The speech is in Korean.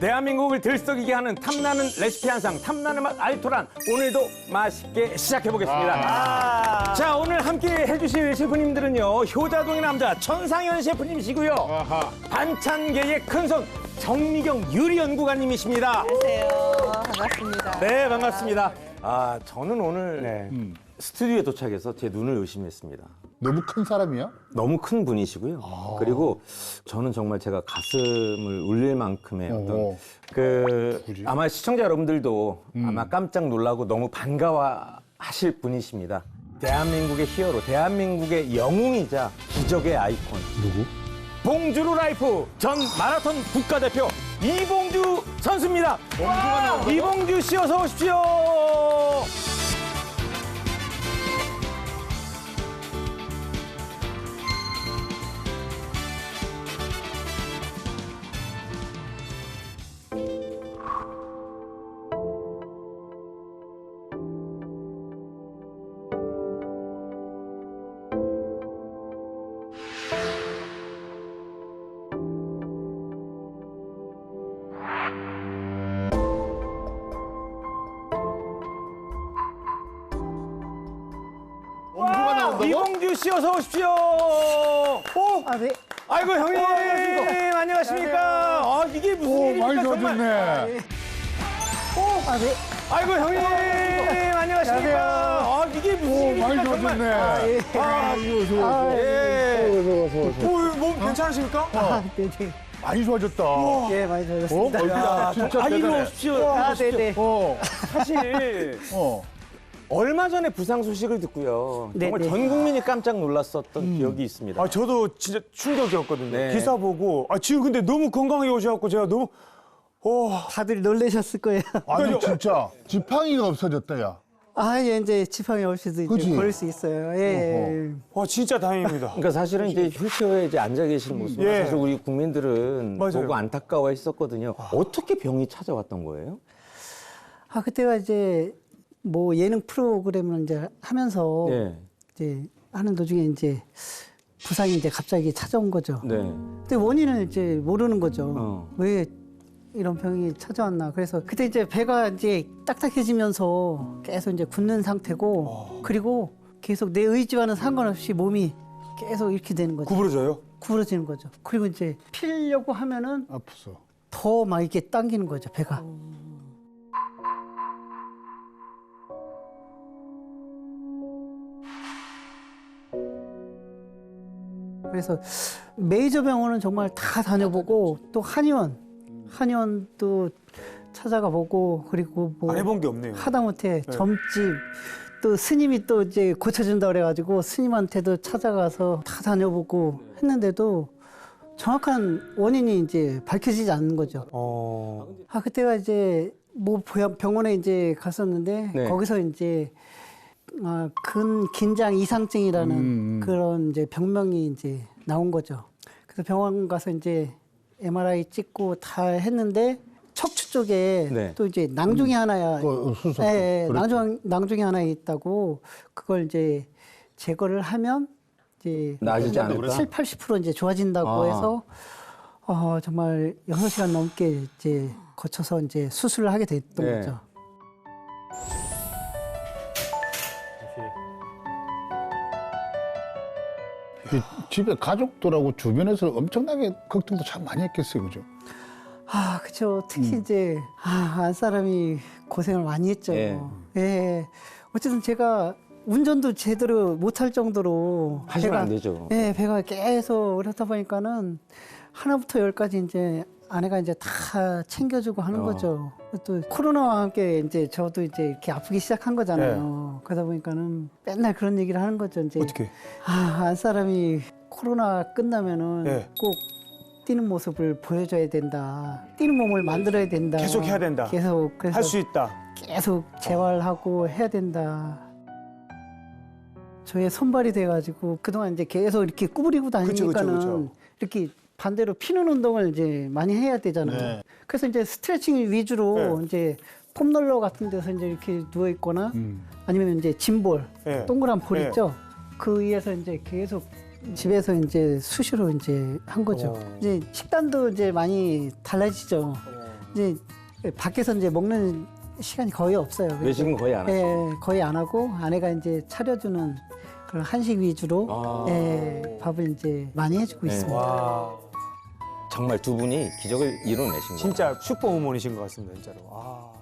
대한민국을 들썩이게 하는 탐나는 레시피 한상 탐나는 맛 알토란 오늘도 맛있게 시작해 보겠습니다. 자 오늘 함께 해주실 셰프님들은요 효자동의 남자 천상현 셰프님이시고요 반찬계의 큰손 정미경 유리 연구가님이십니다. 안녕하세요. 반갑습니다. 네 반갑습니다. 아 저는 오늘 스튜디오에 도착해서 제 눈을 의심했습니다. 너무 큰 사람이야? 너무 큰 분이시고요. 그리고 저는 정말 제가 가슴을 울릴 만큼의 어떤 어. 그 아마 시청자 여러분들도 아마 깜짝 놀라고 너무 반가워하실 분이십니다. 대한민국의 히어로, 대한민국의 영웅이자 기적의 아이콘. 누구? 봉주루 라이프 전 마라톤 국가대표 이봉주 선수입니다. 와, 이봉주 씨 어서 오십시오. 이봉주 씨 어서 오십시오. 오, 아, 네. 아이고 형님 안녕하십니까? 아 이게 무슨 오, 일입니까 많이 정말? 좋아졌네. 아, 네. 아이고 형님 안녕하십니까? 아 이게 무슨 오, 일입니까 많이 정말? 좋아졌네. 아, 어서, 어서, 어서. 예. 어서, 어서, 어서. 오, 몸 괜찮으십니까? 아, 네, 네. 많이 좋아졌다. 예, 많이 어? 좋았습니다. 얼굴 진짜 아 대단해. 오십시오. 아, 네, 네. 어, 사실 어. 얼마 전에 부상 소식을 듣고요. 네, 정말 네. 전 국민이 깜짝 놀랐었던 기억이 있습니다. 아 저도 진짜 충격이었거든요. 네. 기사 보고 아 지금 근데 너무 건강하게 오셔갖고 제가 너무 어 다들 놀라셨을 거예요. 아니, 진짜. 지팡이가 없어졌다, 야. 아, 예, 이제 지팡이 없이도 그치? 이제 걸을 수 있어요. 예. 와, 진짜 다행입니다. 그러니까 사실은 이제 휠체어에 이제 앉아 계신 모습 예. 사실 우리 국민들은 맞아요. 보고 안타까워했었거든요. 어떻게 병이 찾아왔던 거예요? 아, 그때가 이제 뭐 예능 프로그램을 이제 하면서 네. 이제 하는 도중에 이제 부상이 이제 갑자기 찾아온 거죠. 네. 근데 원인을 이제 모르는 거죠. 어. 왜 이런 병이 찾아왔나. 그래서 그때 이제 배가 이제 딱딱해지면서 계속 이제 굳는 상태고 그리고 계속 내 의지와는 상관없이 몸이 계속 이렇게 되는 거죠. 구부러져요? 구부러지는 거죠. 그리고 이제 피려고 하면은 아팠어. 더막 이렇게 당기는 거죠, 배가. 그래서 메이저 병원은 정말 다 다녀보고 또 한의원, 한의원도 찾아가 보고 그리고 뭐 안 해본 게 없네요. 하다못해 점집 또 스님이 또 이제 고쳐준다 그래가지고 스님한테도 찾아가서 다 다녀보고 했는데도 정확한 원인이 이제 밝혀지지 않는 거죠. 어 아 그때가 이제 뭐 병원에 이제 갔었는데 네. 거기서 이제 아, 근 긴장 이상증이라는 음. 그런 이제 병명이 이제 나온 거죠. 그래서 병원 가서 이제 MRI 찍고 다 했는데 척추 쪽에 네. 또 이제 낭중이 하나야. 그거 수술. 예, 예, 그랬죠. 낭중 낭중이 하나 있다고 그걸 이제 제거를 하면 이제 나아지지 않을까? 7, 80% 이제 좋아진다고 아. 해서 어, 정말 6시간 넘게 이제 거쳐서 이제 수술을 하게 됐던 네. 거죠. 집에 가족들하고 주변에서 엄청나게 걱정도 참 많이 했겠어요, 그죠? 아, 그죠. 특히 음. 이제 아, 안 사람이 고생을 많이 했죠. 예. 예. 어쨌든 제가 운전도 제대로 못할 정도로 하시면 배가- 안 되죠. 예, 배가 계속 그렇다 보니까는 하나부터 열까지 이제 아내가 이제 다 챙겨주고 하는 어. 거죠. 또 코로나와 함께 이제 저도 이제 이렇게 아프기 시작한 거잖아요. 그러다 보니까는 맨날 그런 얘기를 하는 거죠. 이제 어떻게? 아, 안 사람이 코로나 끝나면은 예. 꼭 뛰는 모습을 보여줘야 된다. 뛰는 몸을 만들어야 된다. 계속 해야 된다. 계속 할 수 있다. 계속 재활하고 해야 된다. 저의 손발이 돼가지고 그동안 이제 계속 이렇게 구부리고 다니니까는 그쵸, 그쵸, 그쵸. 이렇게 반대로 피는 운동을 이제 많이 해야 되잖아요. 네. 그래서 이제 스트레칭 위주로 네. 이제 폼롤러 같은 데서 이제 이렇게 누워 있거나 음. 아니면 이제 짐볼 네. 동그란 볼 네. 있죠. 그 위에서 이제 계속 집에서 이제 수시로 이제 한 거죠. 오. 이제 식단도 이제 많이 달라지죠. 오. 이제 밖에서 이제 먹는 시간이 거의 없어요. 네, 외식은 거의 안 네, 하죠. 예, 거의 안 하고 아내가 이제 차려주는 그런 한식 위주로 예, 밥을 이제 많이 해주고 있습니다. 와. 정말 두 분이 기적을 이뤄내신 거예요. 진짜 슈퍼 우먼이신 것 같습니다, 진짜로. 아.